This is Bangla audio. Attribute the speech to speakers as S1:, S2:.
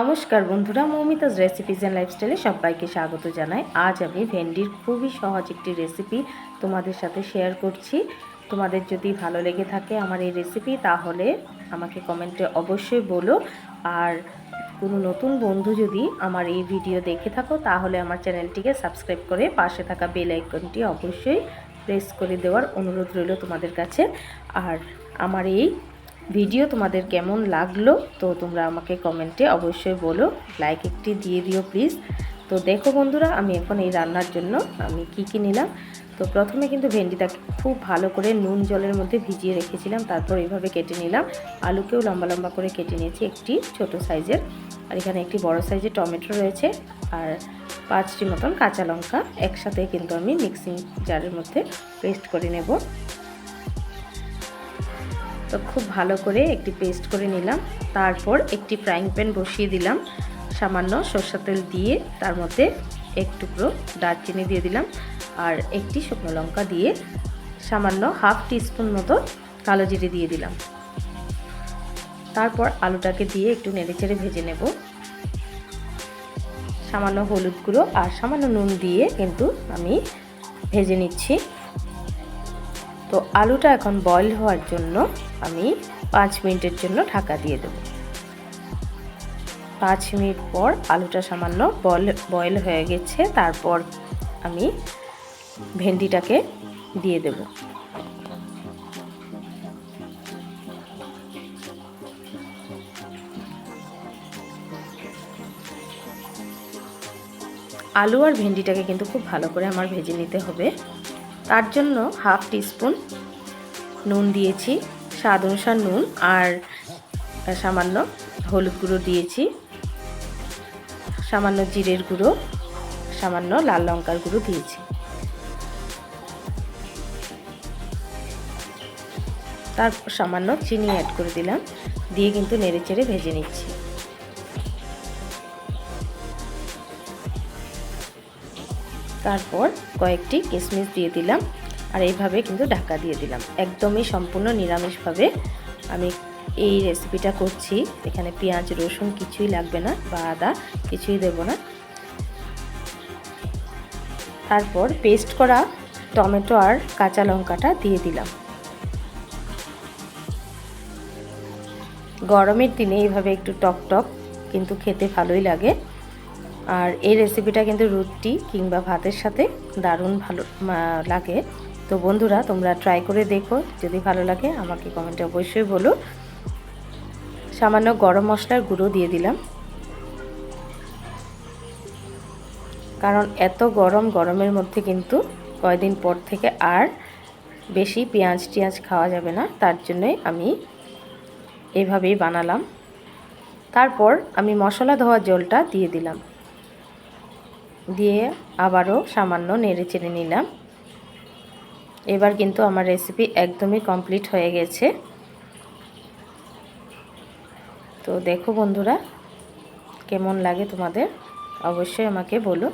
S1: নমস্কার বন্ধুরা মৌমিতাজ রেসিপিজ অ্যান্ড লাইফস্টাইলে সবাইকে স্বাগত জানাই। আজ আমি ভেন্ডির খুবই সহজ একটি রেসিপি তোমাদের সাথে শেয়ার করছি। তোমাদের যদি ভালো লেগে থাকে আমার এই রেসিপি তাহলে আমাকে কমেন্টে অবশ্যই বলো। আর কোনো নতুন বন্ধু যদি আমার এই ভিডিও দেখে থাকো, তাহলে আমার চ্যানেলটিকে সাবস্ক্রাইব করে পাশে থাকা বেল আইকনটি অবশ্যই প্রেস করে দেওয়ার অনুরোধ রইল তোমাদের কাছে। আর আমার এই ভিডিও তোমাদের কেমন লাগল, তো তোমরা আমাকে কমেন্টে অবশ্যই বলো। লাইক একটি দিয়ে দিও প্লিজ তো দেখো বন্ধুরা, আমি এখন এই রান্নার জন্য আমি কি কি নিলাম। তো প্রথমে কিন্তু ভেন্ডিটাকে খুব ভালো করে নুন জলের মধ্যে ভিজিয়ে রেখেছিলাম, তারপর এইভাবে কেটে নিলাম। আলুকেও লম্বা লম্বা করে কেটে নিয়েছি একটি ছোট সাইজের। আর এখানে একটি বড় সাইজের টমেটো রয়েছে আর পাঁচটি মতন কাঁচা লঙ্কা একসাথে কিন্তু আমি মিক্সিং জারের মধ্যে পেস্ট করে নেব। তো খুব ভালো করে একটি পেস্ট করে নিলাম। তারপর একটি ফ্রাইং প্যান বসিয়ে দিলাম। সামান্য সর্ষা তেল দিয়ে তার মধ্যে এক টুকরো দারচিনি দিয়ে দিলাম আর একটি শুকনো লঙ্কা দিয়ে সামান্য হাফ টিস্পুন মতো কালো জিরে দিয়ে দিলাম। তারপর আলুটাকে দিয়ে একটু নেড়েচেড়ে ভেজে নেব। সামান্য হলুদ গুঁড়ো আর সামান্য নুন দিয়ে কিন্তু আমি ভেজে নিচ্ছি। তো আলুটা এখন বয়েল হওয়ার জন্য আমি পাঁচ মিনিটের জন্য ঢাকা দিয়ে দেব। পাঁচ মিনিট পর আলুটা সামান্য বয়েল বয়েল হয়ে গেছে, তারপর আমি ভেন্ডিটাকে দিয়ে দেব। আলু আর ভেন্ডিটাকে কিন্তু খুব ভালো করে আমার ভেজে নিতে হবে। তার জন্য হাফ টিস্পুন নুন দিয়েছি, স্বাদ অনুসার নুন আর সামান্য হলুদ গুঁড়ো দিয়েছি, সামান্য জিরের গুঁড়ো, সামান্য লাল লঙ্কার গুঁড়ো দিয়েছি। তারপর সামান্য চিনি অ্যাড করে দিলাম, দিয়ে কিন্তু নেড়ে চেড়ে ভেজে নিচ্ছি। তারপর কয়েকটি কিশমিশ দিয়ে দিলাম আর এইভাবে কিন্তু ঢাকা দিয়ে দিলাম। একদমই সম্পূর্ণ নিরামিষভাবে আমি এই রেসিপিটা করছি। এখানে পেঁয়াজ, রসুন কিছুই লাগবে না বা আদা কিছুই দেব না। তারপর পেস্ট করা টমেটো আর কাঁচা লঙ্কাটা দিয়ে দিলাম। গরমের দিনে এইভাবে একটু টক টক কিন্তু খেতে ভালোই লাগে। আর এই রেসিপিটা কিন্তু রুটি কিংবা ভাতের সাথে দারুণ ভালো লাগে। তো বন্ধুরা, তোমরা ট্রাই করে দেখো। যদি ভালো লাগে, আমাকে কমেন্টে অবশ্যই বলো। সামান্য গরম মশলার গুঁড়ো দিয়ে দিলাম। কারণ এত গরম, গরমের মধ্যে কিন্তু কয়দিন পর থেকে আর বেশি পেঁয়াজ টিয়াজ খাওয়া যাবে না। তার জন্যই আমি এভাবেই বানালাম। তারপর আমি মশলা ধোয়া জলটা দিয়ে দিলাম। দিয়ে আবারও সামান্য নেড়ে চেড়ে নিলাম। এবার কিন্তু আমার রেসিপি একদমই কমপ্লিট হয়ে গেছে। তো দেখো বন্ধুরা, কেমন লাগে তোমাদের? অবশ্যই আমাকে বলো।